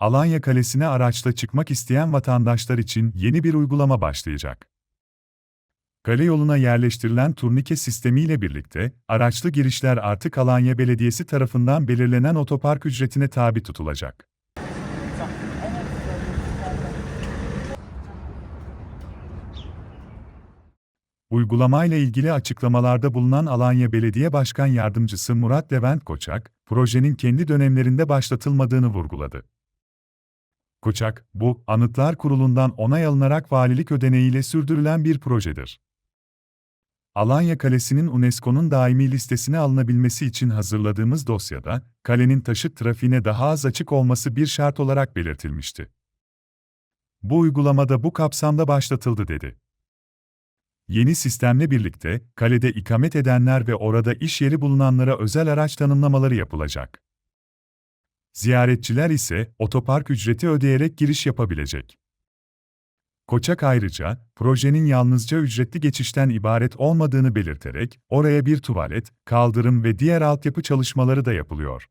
Alanya Kalesi'ne araçla çıkmak isteyen vatandaşlar için yeni bir uygulama başlayacak. Kale yoluna yerleştirilen turnike sistemiyle birlikte, araçlı girişler artık Alanya Belediyesi tarafından belirlenen otopark ücretine tabi tutulacak. Uygulamayla ilgili açıklamalarda bulunan Alanya Belediye Başkan Yardımcısı Murat Levent Koçak, projenin kendi dönemlerinde başlatılmadığını vurguladı. Koçak, bu, Anıtlar Kurulu'ndan onay alınarak valilik ödeneğiyle sürdürülen bir projedir. Alanya Kalesi'nin UNESCO'nun daimi listesine alınabilmesi için hazırladığımız dosyada, kalenin taşıt trafiğine daha az açık olması bir şart olarak belirtilmişti. Bu uygulamada bu kapsamda başlatıldı dedi. Yeni sistemle birlikte, kalede ikamet edenler ve orada iş yeri bulunanlara özel araç tanımlamaları yapılacak. Ziyaretçiler ise otopark ücreti ödeyerek giriş yapabilecek. Koçak ayrıca, projenin yalnızca ücretli geçişten ibaret olmadığını belirterek, oraya bir tuvalet, kaldırım ve diğer altyapı çalışmaları da yapılıyor.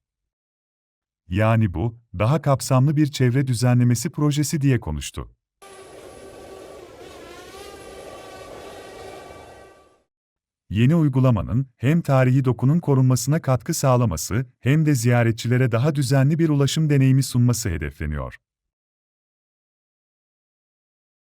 Yani bu, daha kapsamlı bir çevre düzenlemesi projesi diye konuştu. Yeni uygulamanın hem tarihi dokunun korunmasına katkı sağlaması hem de ziyaretçilere daha düzenli bir ulaşım deneyimi sunması hedefleniyor.